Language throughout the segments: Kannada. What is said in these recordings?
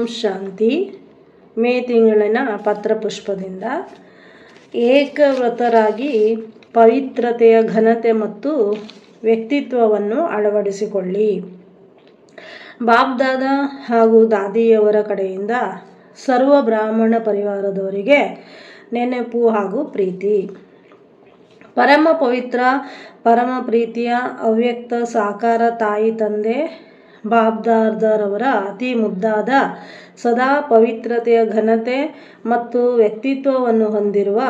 ಓಂ ಶಾಂತಿ. ಮೇ ತಿಂಗಳಿನ ಪತ್ರಪುಷ್ಪದಿಂದ ಏಕವ್ರತರಾಗಿ ಪವಿತ್ರತೆಯ ಘನತೆ ಮತ್ತು ವ್ಯಕ್ತಿತ್ವವನ್ನು ಅಳವಡಿಸಿಕೊಳ್ಳಿ. ಬಾಬ್ದಾದ ಹಾಗೂ ದಾದಿಯವರ ಕಡೆಯಿಂದ ಸರ್ವ ಬ್ರಾಹ್ಮಣ ಪರಿವಾರದವರಿಗೆ ನೆನಪು ಹಾಗೂ ಪ್ರೀತಿ. ಪರಮ ಪವಿತ್ರ, ಪರಮ ಪ್ರೀತಿಯ ಅವ್ಯಕ್ತ, ಸಾಕಾರ ತಾಯಿ, ತಂದೆ ಬಾಬ್ದಾದರವರ ಅತಿ ಮುದ್ದಾದ ಸದಾ ಪವಿತ್ರತೆಯ ಘನತೆ ಮತ್ತು ವ್ಯಕ್ತಿತ್ವವನ್ನು ಹೊಂದಿರುವ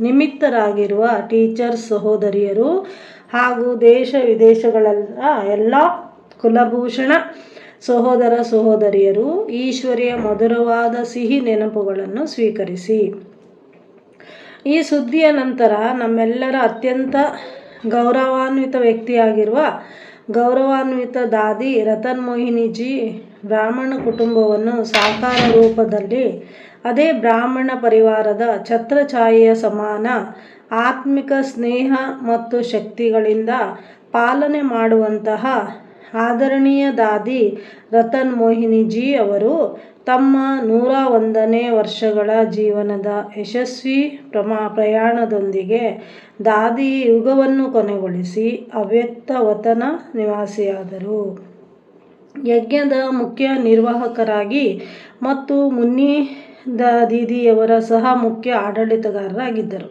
ನಿಮಿತ್ತರಾಗಿರುವ ಟೀಚರ್ ಸಹೋದರಿಯರು ಹಾಗೂ ದೇಶ ವಿದೇಶಗಳೆಲ್ಲ ಎಲ್ಲ ಕುಲಭೂಷಣ ಸಹೋದರ ಸಹೋದರಿಯರು ಈಶ್ವರಿಯ ಮಧುರವಾದ ಸಿಹಿ ನೆನಪುಗಳನ್ನು ಸ್ವೀಕರಿಸಿ. ಈ ಸುದ್ದಿಯ ನಂತರ ನಮ್ಮೆಲ್ಲರ ಅತ್ಯಂತ ಗೌರವಾನ್ವಿತ ವ್ಯಕ್ತಿಯಾಗಿರುವ ಗೌರವಾನ್ವಿತ ದಾದಿ ರತನ್ ಮೋಹಿನಿಜಿ ಬ್ರಾಹ್ಮಣ ಕುಟುಂಬವನ್ನು ಸಾಕಾರ ರೂಪದಲ್ಲಿ, ಅದೇ ಬ್ರಾಹ್ಮಣ ಪರಿವಾರದ ಛತ್ರಛಾಯೆಯ ಸಮಾನ ಆತ್ಮಿಕ ಸ್ನೇಹ ಮತ್ತು ಶಕ್ತಿಗಳಿಂದ ಪಾಲನೆ ಮಾಡುವಂತಹ ಆದರಣೀಯ ದಾದಿ ರತನ್ ಮೋಹಿನಿಜಿ ಅವರು ತಮ್ಮ ನೂರ ಒಂದನೇ ವರ್ಷಗಳ ಜೀವನದ ಯಶಸ್ವಿ ಪ್ರಮಾ ಪ್ರಯಾಣದೊಂದಿಗೆ ದಾದಿ ಯುಗವನ್ನು ಕೊನೆಗೊಳಿಸಿ ಅವ್ಯಕ್ತ ವತನ ನಿವಾಸಿಯಾದರು. ಯಜ್ಞದ ಮುಖ್ಯ ನಿರ್ವಾಹಕರಾಗಿ ಮತ್ತು ಮುನ್ನಿ ದೀದಿಯವರ ಸಹ ಮುಖ್ಯ ಆಡಳಿತಗಾರರಾಗಿದ್ದರು.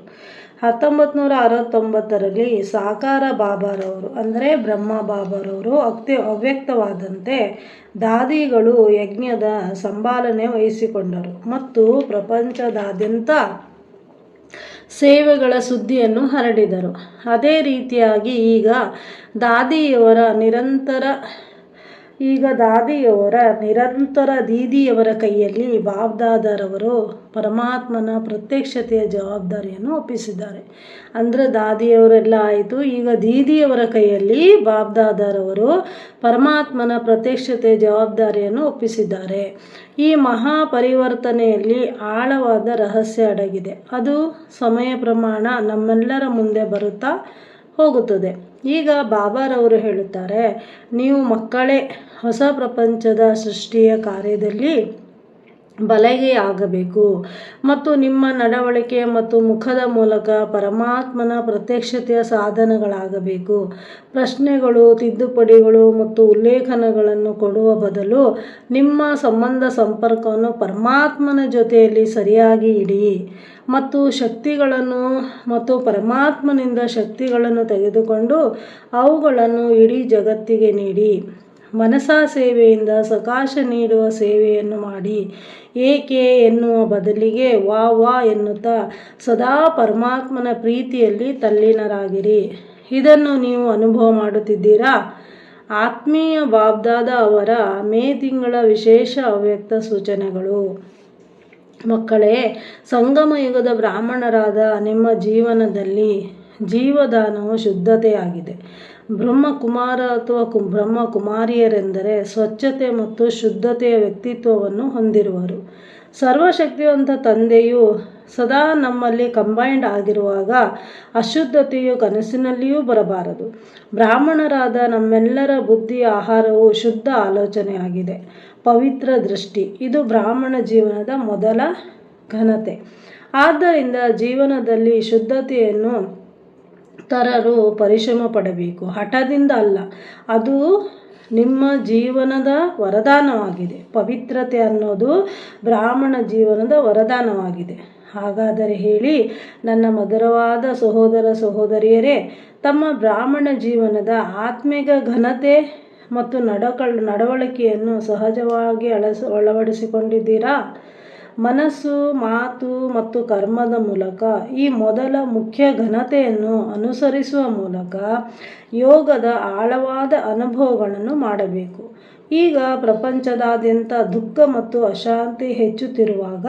ಹತ್ತೊಂಬತ್ತು ನೂರ ಅರವತ್ತೊಂಬತ್ತರಲ್ಲಿ ಸಾಕಾರ ಬಾಬಾರವರು, ಅಂದರೆ ಬ್ರಹ್ಮ ಬಾಬಾರವರು ಅಕ್ತಿ ಅವ್ಯಕ್ತವಾದಂತೆ ದಾದಿಗಳು ಯಜ್ಞದ ಸಂಭಾಲನೆ ವಹಿಸಿಕೊಂಡರು. ಮತ್ತು ಪ್ರಪಂಚದಾದ್ಯಂತ ಸೇವೆಗಳ ಸುದ್ದಿಯನ್ನು ಹರಡಿದರು. ಅದೇ ರೀತಿಯಾಗಿ ಈಗ ದಾದಿಯವರ ನಿರಂತರ ಈಗ ದಾದಿಯವರ ನಿರಂತರ ದೀದಿಯವರ ಕೈಯಲ್ಲಿ ಬಾಬ್ದಾದರವರು ಪರಮಾತ್ಮನ ಪ್ರತ್ಯಕ್ಷತೆಯ ಜವಾಬ್ದಾರಿಯನ್ನು ಒಪ್ಪಿಸಿದ್ದಾರೆ. ಅಂದರೆ ದಾದಿಯವರೆಲ್ಲ ಆಯಿತು, ಈಗ ದೀದಿಯವರ ಕೈಯಲ್ಲಿ ಬಾಬ್ದಾದರವರು ಪರಮಾತ್ಮನ ಪ್ರತ್ಯಕ್ಷತೆಯ ಜವಾಬ್ದಾರಿಯನ್ನು ಒಪ್ಪಿಸಿದ್ದಾರೆ. ಈ ಮಹಾ ಪರಿವರ್ತನೆಯಲ್ಲಿ ಆಳವಾದ ರಹಸ್ಯ ಅಡಗಿದೆ. ಅದು ಸಮಯ ಪ್ರಮಾಣ ನಮ್ಮೆಲ್ಲರ ಮುಂದೆ ಬರುತ್ತಾ ಹೋಗುತ್ತದೆ. ಈಗ ಬಾಬಾರವರು ಹೇಳುತ್ತಾರೆ ನೀವು ಮಕ್ಕಳೇ ಹೊಸ ಪ್ರಪಂಚದ ಸೃಷ್ಟಿಯ ಕಾರ್ಯದಲ್ಲಿ ಬಲಗೆಯಾಗಬೇಕು ಮತ್ತು ನಿಮ್ಮ ನಡವಳಿಕೆ ಮತ್ತು ಮುಖದ ಮೂಲಕ ಪರಮಾತ್ಮನ ಪ್ರತ್ಯಕ್ಷತೆಯ ಸಾಧನಗಳಾಗಬೇಕು. ಪ್ರಶ್ನೆಗಳು, ತಿದ್ದುಪಡಿಗಳು ಮತ್ತು ಉಲ್ಲೇಖನಗಳನ್ನು ಕೊಡುವ ಬದಲು ನಿಮ್ಮ ಸಂಬಂಧ ಸಂಪರ್ಕವನ್ನು ಪರಮಾತ್ಮನ ಜೊತೆಯಲ್ಲಿ ಸರಿಯಾಗಿ ಇಡಿ. ಮತ್ತು ಶಕ್ತಿಗಳನ್ನು ಮತ್ತು ಪರಮಾತ್ಮನಿಂದ ಶಕ್ತಿಗಳನ್ನು ತೆಗೆದುಕೊಂಡು ಅವುಗಳನ್ನು ಇಡೀ ಜಗತ್ತಿಗೆ ನೀಡಿ. ಮನಸಾ ಸೇವೆಯಿಂದ ಸಕಾಶ ನೀಡುವ ಸೇವೆಯನ್ನು ಮಾಡಿ. ಏಕೆ ಎನ್ನುವ ಬದಲಿಗೆ ವಾ ವಾ ಎನ್ನುತ್ತಾ ಸದಾ ಪರಮಾತ್ಮನ ಪ್ರೀತಿಯಲ್ಲಿ ತಲ್ಲೀನರಾಗಿರಿ. ಇದನ್ನು ನೀವು ಅನುಭವ ಮಾಡುತ್ತಿದ್ದೀರಾ? ಆತ್ಮೀಯ ಬಾಬ್ದಾದ ಅವರ ಮೇ ತಿಂಗಳ ವಿಶೇಷ ಅವ್ಯಕ್ತ ಸೂಚನೆಗಳು. ಮಕ್ಕಳೇ ಸಂಗಮ ಯುಗದ ಬ್ರಾಹ್ಮಣರಾದ ನಿಮ್ಮ ಜೀವನದಲ್ಲಿ ಜೀವದಾನವು ಶುದ್ಧತೆಯಾಗಿದೆ. ಬ್ರಹ್ಮಕುಮಾರ ಅಥವಾ ಕು, ಬ್ರಹ್ಮಕುಮಾರಿಯರೆಂದರೆ ಸ್ವಚ್ಛತೆ ಮತ್ತು ಶುದ್ಧತೆಯ ವ್ಯಕ್ತಿತ್ವವನ್ನು ಹೊಂದಿರುವರು. ಸರ್ವಶಕ್ತಿವಂತ ತಂದೆಯು ಸದಾ ನಮ್ಮಲ್ಲಿ ಕಂಬೈಂಡ್ ಆಗಿರುವಾಗ ಅಶುದ್ಧತೆಯು ಕನಸಿನಲ್ಲಿಯೂ ಬರಬಾರದು. ಬ್ರಾಹ್ಮಣರಾದ ನಮ್ಮೆಲ್ಲರ ಬುದ್ಧಿಯ ಆಹಾರವು ಶುದ್ಧ ಆಲೋಚನೆಯಾಗಿದೆ. ಪವಿತ್ರ ದೃಷ್ಟಿ, ಇದು ಬ್ರಾಹ್ಮಣ ಜೀವನದ ಮೊದಲ ಘನತೆ. ಆದ್ದರಿಂದ ಜೀವನದಲ್ಲಿ ಶುದ್ಧತೆಯನ್ನು ತರಲು ಪರಿಶ್ರಮ ಪಡಬೇಕು. ಹಠದಿಂದ ಅಲ್ಲ, ಅದು ನಿಮ್ಮ ಜೀವನದ ವರದಾನವಾಗಿದೆ. ಪವಿತ್ರತೆ ಅನ್ನೋದು ಬ್ರಾಹ್ಮಣ ಜೀವನದ ವರದಾನವಾಗಿದೆ. ಹಾಗಾದರೆ ಹೇಳಿ, ನನ್ನ ಮಧುರವಾದ ಸಹೋದರ ಸಹೋದರಿಯರೇ, ತಮ್ಮ ಬ್ರಾಹ್ಮಣ ಜೀವನದ ಆತ್ಮಿಕ ಘನತೆ ಮತ್ತು ನಡಕಳ್, ನಡವಳಿಕೆಯನ್ನು ಸಹಜವಾಗಿ ಅಳಸ, ಅಳವಡಿಸಿಕೊಂಡಿದ್ದೀರಾ? ಮನಸ್ಸು, ಮಾತು ಮತ್ತು ಕರ್ಮದ ಮೂಲಕ ಈ ಮೊದಲ ಮುಖ್ಯ ಘನತೆಯನ್ನು ಅನುಸರಿಸುವ ಮೂಲಕ ಯೋಗದ ಆಳವಾದ ಅನುಭವಗಳನ್ನು ಮಾಡಬೇಕು. ಈಗ ಪ್ರಪಂಚದಾದ್ಯಂತ ದುಃಖ ಮತ್ತು ಅಶಾಂತಿ ಹೆಚ್ಚುತ್ತಿರುವಾಗ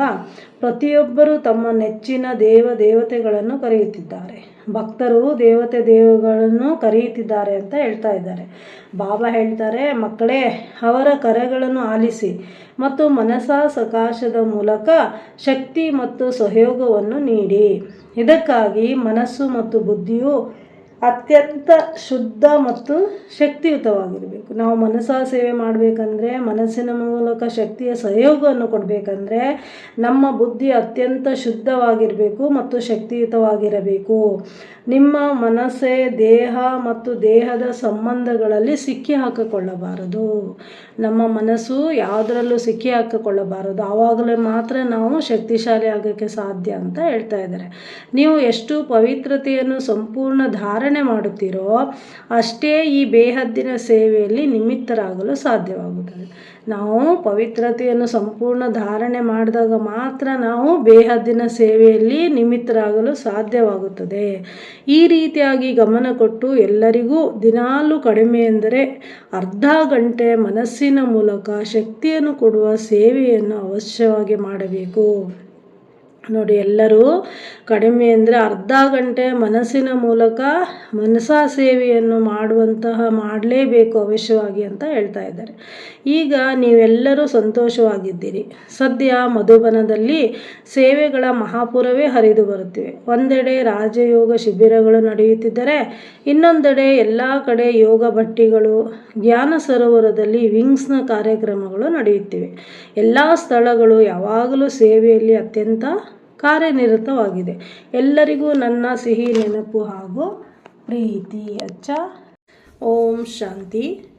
ಪ್ರತಿಯೊಬ್ಬರೂ ತಮ್ಮ ನೆಚ್ಚಿನ ದೇವ ದೇವತೆಗಳನ್ನು ಕರೆಯುತ್ತಿದ್ದಾರೆ. ಭಕ್ತರು ದೇವತೆ ದೇವಗಳನ್ನು ಕರೆಯುತ್ತಿದ್ದಾರೆ ಅಂತ ಹೇಳ್ತಾ ಇದ್ದಾರೆ. ಬಾಬಾ ಹೇಳ್ತಾರೆ, ಮಕ್ಕಳೇ, ಅವರ ಕರೆಗಳನ್ನು ಆಲಿಸಿ ಮತ್ತು ಮನಸ ಸಕಾಶದ ಮೂಲಕ ಶಕ್ತಿ ಮತ್ತು ಸಹಯೋಗವನ್ನು ನೀಡಿ. ಇದಕ್ಕಾಗಿ ಮನಸ್ಸು ಮತ್ತು ಬುದ್ಧಿಯು ಅತ್ಯಂತ ಶುದ್ಧ ಮತ್ತು ಶಕ್ತಿಯುತವಾಗಿರಬೇಕು. ನಾವು ಮನಸ್ಸ ಸೇವೆ ಮಾಡಬೇಕಂದ್ರೆ, ಮನಸ್ಸಿನ ಮೂಲಕ ಶಕ್ತಿಯ ಸಹಯೋಗವನ್ನು ಕೊಡಬೇಕಂದ್ರೆ, ನಮ್ಮ ಬುದ್ಧಿ ಅತ್ಯಂತ ಶುದ್ಧವಾಗಿರಬೇಕು ಮತ್ತು ಶಕ್ತಿಯುತವಾಗಿರಬೇಕು. ನಿಮ್ಮ ಮನಸ್ಸೇ ದೇಹ ಮತ್ತು ದೇಹದ ಸಂಬಂಧಗಳಲ್ಲಿ ಸಿಕ್ಕಿ ಹಾಕಿಕೊಳ್ಳಬಾರದು. ನಮ್ಮ ಮನಸ್ಸು ಯಾವುದರಲ್ಲೂ ಸಿಕ್ಕಿ ಹಾಕಿಕೊಳ್ಳಬಾರದು. ಆವಾಗಲೇ ಮಾತ್ರ ನಾವು ಶಕ್ತಿಶಾಲಿ ಆಗೋಕ್ಕೆ ಸಾಧ್ಯ ಅಂತ ಹೇಳ್ತಾ ಇದ್ದಾರೆ. ನೀವು ಎಷ್ಟು ಪವಿತ್ರತೆಯನ್ನು ಸಂಪೂರ್ಣ ಧಾರಣೆ ಮಾಡುತ್ತೀರೋ, ಅಷ್ಟೇ ಈ ಬೇಹದ್ದಿನ ಸೇವೆಯಲ್ಲಿ ನಿಮಿತ್ತರಾಗಲು ಸಾಧ್ಯವಾಗುತ್ತದೆ. ನಾವು ಪವಿತ್ರತೆಯನ್ನು ಸಂಪೂರ್ಣ ಧಾರಣೆ ಮಾಡಿದಾಗ ಮಾತ್ರ ನಾವು ಬೇಹದ್ದಿನ ಸೇವೆಯಲ್ಲಿ ನಿಮಿತ್ತರಾಗಲು ಸಾಧ್ಯವಾಗುತ್ತದೆ. ಈ ರೀತಿಯಾಗಿ ಗಮನ ಕೊಟ್ಟು ಎಲ್ಲರಿಗೂ ದಿನಾಲು ಕಡಿಮೆ ಎಂದರೆ ಅರ್ಧ ಗಂಟೆ ಮನಸ್ಸಿನ ಮೂಲಕ ಶಕ್ತಿಯನ್ನು ಕೊಡುವ ಸೇವೆಯನ್ನು ಅವಶ್ಯವಾಗಿ ಮಾಡಬೇಕು. ನೋಡಿ, ಎಲ್ಲರೂ ಕಡಿಮೆ ಅಂದರೆ ಅರ್ಧ ಗಂಟೆ ಮನಸ್ಸಿನ ಮೂಲಕ ಮನಸಾ ಸೇವೆಯನ್ನು ಮಾಡುವಂತಹ ಮಾಡಲೇಬೇಕು ಅವಶ್ಯವಾಗಿ ಅಂತ ಹೇಳ್ತಾ ಇದ್ದಾರೆ. ಈಗ ನೀವೆಲ್ಲರೂ ಸಂತೋಷವಾಗಿದ್ದೀರಿ. ಸದ್ಯ ಮಧುಬನದಲ್ಲಿ ಸೇವೆಗಳ ಮಹಾಪುರವೇ ಹರಿದು ಬರುತ್ತಿವೆ. ಒಂದೆಡೆ ರಾಜಯೋಗ ಶಿಬಿರಗಳು ನಡೆಯುತ್ತಿದ್ದರೆ, ಇನ್ನೊಂದೆಡೆ ಎಲ್ಲ ಕಡೆ ಯೋಗ ಭಟ್ಟಿಗಳು, ಜ್ಞಾನ ಸರೋವರದಲ್ಲಿ ವಿಂಗ್ಸ್ನ ಕಾರ್ಯಕ್ರಮಗಳು ನಡೆಯುತ್ತಿವೆ. ಎಲ್ಲ ಸ್ಥಳಗಳು ಯಾವಾಗಲೂ ಸೇವೆಯಲ್ಲಿ ಅತ್ಯಂತ ಕಾರ್ಯನಿರತವಾಗಿದೆ. ಎಲ್ಲರಿಗೂ ನನ್ನ ಸಿಹಿ ನೆನಪು ಹಾಗೂ ಪ್ರೀತಿ, ಅಚ್ಚ. ಓಂ ಶಾಂತಿ.